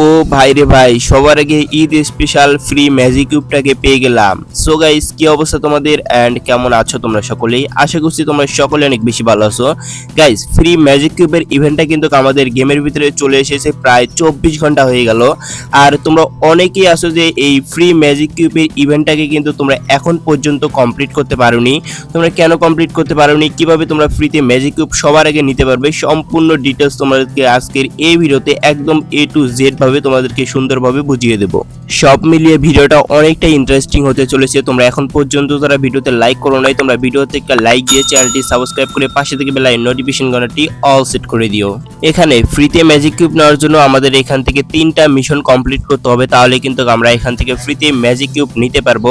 ও ভাই রে ভাই, সবার আগে ঈদ স্পেশাল ফ্রি ম্যাজিক কিউবটাকে পেয়ে গেলাম। সো গাইস কি অবস্থা তোমাদের এন্ড কেমন আছো তোমরা সকলেই? আশা করছি তোমরা সকলে অনেক বেশি ভালো আছো। গাইস ফ্রি ম্যাজিক কিউবের ইভেন্টটা কিন্তু আমাদের গেমের ভিতরে চলে এসেছে, প্রায় চব্বিশ ঘণ্টা হয়ে গেল। আর তোমরা অনেকেই আছো যে এই ফ্রি ম্যাজিক কিউবের ইভেন্টটাকে কিন্তু তোমরা এখন পর্যন্ত কমপ্লিট করতে পারোনি। তোমরা কেন কমপ্লিট করতে পারোনি? কীভাবে তোমরা ফ্রিতে ম্যাজিক কিউব সবার আগে নিতে পারবে? সম্পূর্ণ ডিটেলস তোমাদেরকে আজকের এই ভিডিওতে একদম এ টু জেড ভাবে তোমাদেরকে সুন্দরভাবে বুঝিয়ে দেব। সব মিলিয়ে ভিডিওটা অনেকটা ইন্টারেস্টিং হতে চলেছে। তোমরা এখন পর্যন্ত যারা ভিডিওতে লাইক করো নাই, তোমরা ভিডিওতে একটা লাইক দিয়ে চ্যানেলটি সাবস্ক্রাইব করে পাশে থেকে বেলায় নোটিফিকেশন ঘন্টাটি অল সেট করে দিও। এখানে ফ্রিতে ম্যাজিক কিউব নেওয়ার জন্য আমাদের এখান থেকে তিনটা মিশন কমপ্লিট করতে হবে। তাহলে কিন্তু আমরা এখান থেকে ফ্রিতে ম্যাজিক কিউব নিতে পারব।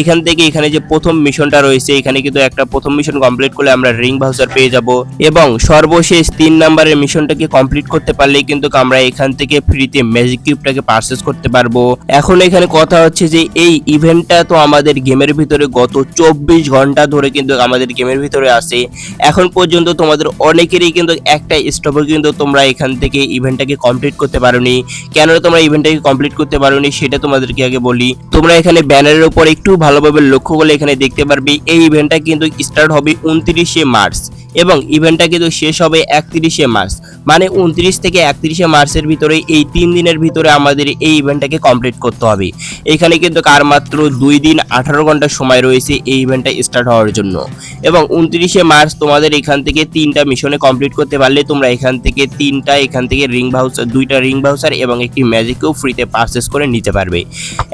এখান থেকে এখানে যে প্রথম মিশনটা রয়েছে, এখানে কিন্তু একটা প্রথম মিশন কমপ্লিট করলে আমরা রিং ভাউচার পেয়ে যাব। এবং সর্বশেষ তিন নাম্বারের মিশনটাকে কমপ্লিট করতে পারলেই কিন্তু আমরা এখান থেকে ফ্রিতে ম্যাজিক কিউবটাকে পারচেস করতে পারব। এখন এখানে কথা হচ্ছে যে এই ইভেন্টটা তো আমাদের গেমের ভিতরে গত চব্বিশ ঘণ্টা ধরে কিন্তু আমাদের গেমের ভিতরে আছে। এখন পর্যন্ত তোমাদের অনেকেরই কিন্তু একটা স্টপে কিন্তু তোমরা এখান থেকে ইভেন্টটাকে কমপ্লিট করতে পারোনি। কেন তোমরা ইভেন্টটাকে কমপ্লিট করতে পারোনি সেটা তোমাদেরকে আগে বলি। তোমরা এখানে ব্যানারের উপর একটু ভালোভাবে লক্ষ্য করলে এখানে দেখতে পারবে, এই ইভেন্টটা কিন্তু স্টার্ট হবে উনত্রিশে মার্চ এবং ইভেন্টটা কিন্তু শেষ হবে একত্রিশে মার্চ। মানে উনত্রিশ থেকে একত্রিশে মার্চের ভিতরে এই তিন দিনের ভিতরে আমাদের এই ইভেন্টটাকে কমপ্লিট করতে হবে। এখানে কিন্তু কার মাত্র দুই দিন আঠারো ঘণ্টা সময় রয়েছে এই ইভেন্টটা স্টার্ট হওয়ার জন্য। এবং উনত্রিশে মার্চ তোমাদের এখান থেকে তিনটা মিশনে কমপ্লিট করতে পারলে তোমরা এখান থেকে তিনটা, এখান থেকে রিং ভাউচার দুইটা রিং ভাউচার এবং একটি ম্যাজিকও ফ্রিতে পারচেস করে নিতে পারবে।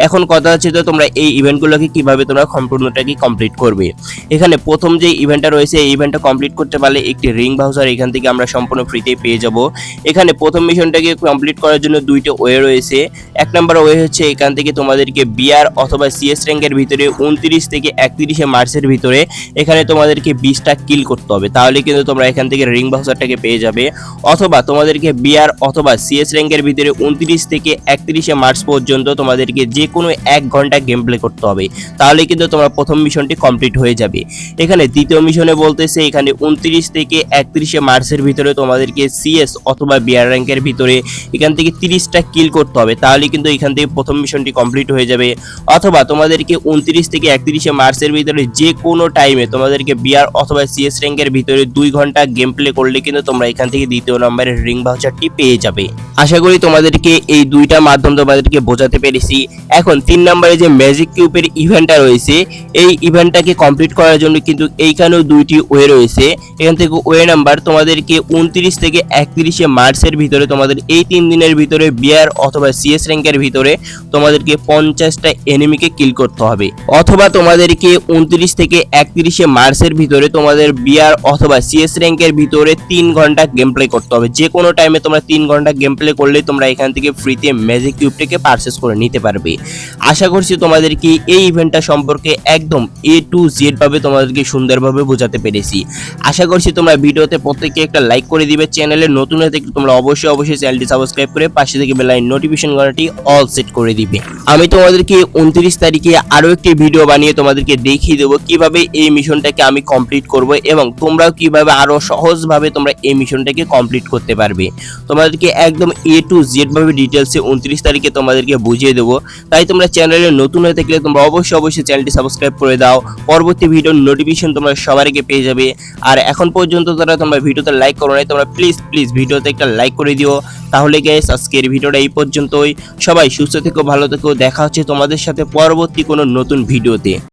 এখন কথা হচ্ছে তো তোমরা এই ইভেন্টগুলোকে কীভাবে তোমরা সম্পূর্ণটাকে কমপ্লিট করবে। এখানে প্রথম যে ইভেন্টটা রয়েছে, এই ইভেন্টটা কমপ্লিট করতে পারলে একটি রিং ভাউচার এখান থেকে আমরা সম্পূর্ণ ফ্রিতে পেয়ে যাব। এখানে প্রথম মিশনটাকে কমপ্লিট করার জন্য দুইটা ওয়ে রয়েছে। এক নম্বর ওয়ে হচ্ছে এখান থেকে তোমাদেরকে বিআর অথবা সিএস র্যাঙ্কের ভিতরে উনত্রিশ থেকে একত্রিশে মার্চের ভিতরে এখানে তোমাদেরকে বিশটা কিল করতে হবে। তাহলে কিন্তু তোমরা এখান থেকে রিং ভাউচারটাকে পেয়ে যাবে। অথবা তোমাদেরকে বিআর অথবা সিএস র্যাঙ্কের ভিতরে উনত্রিশ থেকে একত্রিশে মার্চ পর্যন্ত তোমাদেরকে যে কোনো এক ঘণ্টা গেম প্লে করতে হবে। তাহলে কিন্তু তোমরা প্রথম মিশনটি কমপ্লিট হয়ে যাবে। এখানে দ্বিতীয় মিশনে বলতেছে এখানে উনত্রিশ থেকে একত্রিশে মার্চের ভিতরে তোমাদেরকে সিএস অথবা বিআর র্যাঙ্কের ভিতরে এখান থেকে তিরিশটা কিল করতে হবে, তাহলে কিন্তু এখান থেকে প্রথম মিশনটি কমপ্লিট হয়ে যাবে। অথবা তোমাদেরকে উনত্রিশ থেকে একত্রিশে মার্চের ভিতরে যে কোনো টাইমে তোমাদেরকে বিআর অথবা সিএস র্যাঙ্কের ভিতরে দুই ঘণ্টা গেম প্লে করলে কিন্তু তোমরা এখান থেকে দ্বিতীয় নম্বরের রিং ভাউচারটি পেয়ে যাবে। আশা করি তোমাদেরকে এই দুইটা মাধ্যম তোমাদেরকে বোঝাতে পেরেছি। এখন তিন নম্বরে যে ম্যাজিক কিউবের ইভেন্টটা রয়েছে, এই ইভেন্টটাকে কমপ্লিট করার জন্য কিন্তু এইখানেও দুইটি ওয়ে রয়েছে। এখান থেকে ওয়ে নাম্বার তোমাদেরকে উনত্রিশ থেকে একত্রিশে মার্চের ভিতরে তোমাদের এই তিন দিনের ভিতরে বিয়ার অথবা সিএস র্যাঙ্কের ভিতরে তোমাদেরকে পঞ্চাশটা এনিমিকে কিল করতে হবে। অথবা তোমাদেরকে উনত্রিশ থেকে একত্রিশে মার্চের ভিতরে তোমাদের বিয়ার অথবা সিএস র্যাঙ্কের ভিতরে তিন ঘণ্টা গেম প্লে করতে হবে। যে কোনো টাইমে তোমরা তিন ঘণ্টা গেম প্লে করলে তোমরা এখান থেকে ফ্রিতে ম্যাজিক কিউবটাকে পারচেস করে নিতে পারবে। আশা করছি তোমাদেরকে এই ইভেন্টটা সম্পর্কে একদম এ টু জেড ভাবে তোমাদেরকে সুন্দরভাবে বোঝাতে পেরেছি। আশা করছি তোমরা ভিডিওতে প্রত্যেককে একটা লাইক করে দিবে। চ্যানেলে নতুন হয়ে তোমরা অবশ্যই অবশ্যই চ্যানেলটি সাবস্ক্রাইব করে পাশে থেকে বেলাইন নোটিফিকেশন ঘন্টাটি অল সেট করে দিবে। আমি তোমাদেরকে উনত্রিশ তারিখে আরও একটি ভিডিও বানিয়ে তোমাদেরকে দেখিয়ে দেবো কীভাবে এই মিশনটাকে আমি কমপ্লিট করব এবং তোমরাও কীভাবে আরও সহজভাবে তোমরা এই মিশনটাকে কমপ্লিট করতে পারবে। তোমাদেরকে একদম এ টু জেড ভাবে ডিটেলসে উনত্রিশ তারিখে তোমাদেরকে বুঝিয়ে দেবো। তাই তোমরা চ্যানেলে নতুন হয়ে থাকলে তোমরা অবশ্যই অবশ্যই চ্যানেলটি সাবস্ক্রাইব করে দাও। পরবর্তী ভিডিওর নোটিফিকেশন তোমরা সবার আগে পেয়ে যাবে। আর এখন পর্যন্ত যারা তোমরা ভিডিওতে লাইক করো নাই, তোমরা প্লিজ প্লিজ ভিডিওতে একটা লাইক করে দিও। তাহলে গ্যাস আজকের ভিডিওটা এই পর্যন্তই। সবাই সুস্থ থেকো, ভালো থেকো। দেখা হচ্ছে তোমাদের সাথে পরবর্তী কোনো নতুন ভিডিওতে।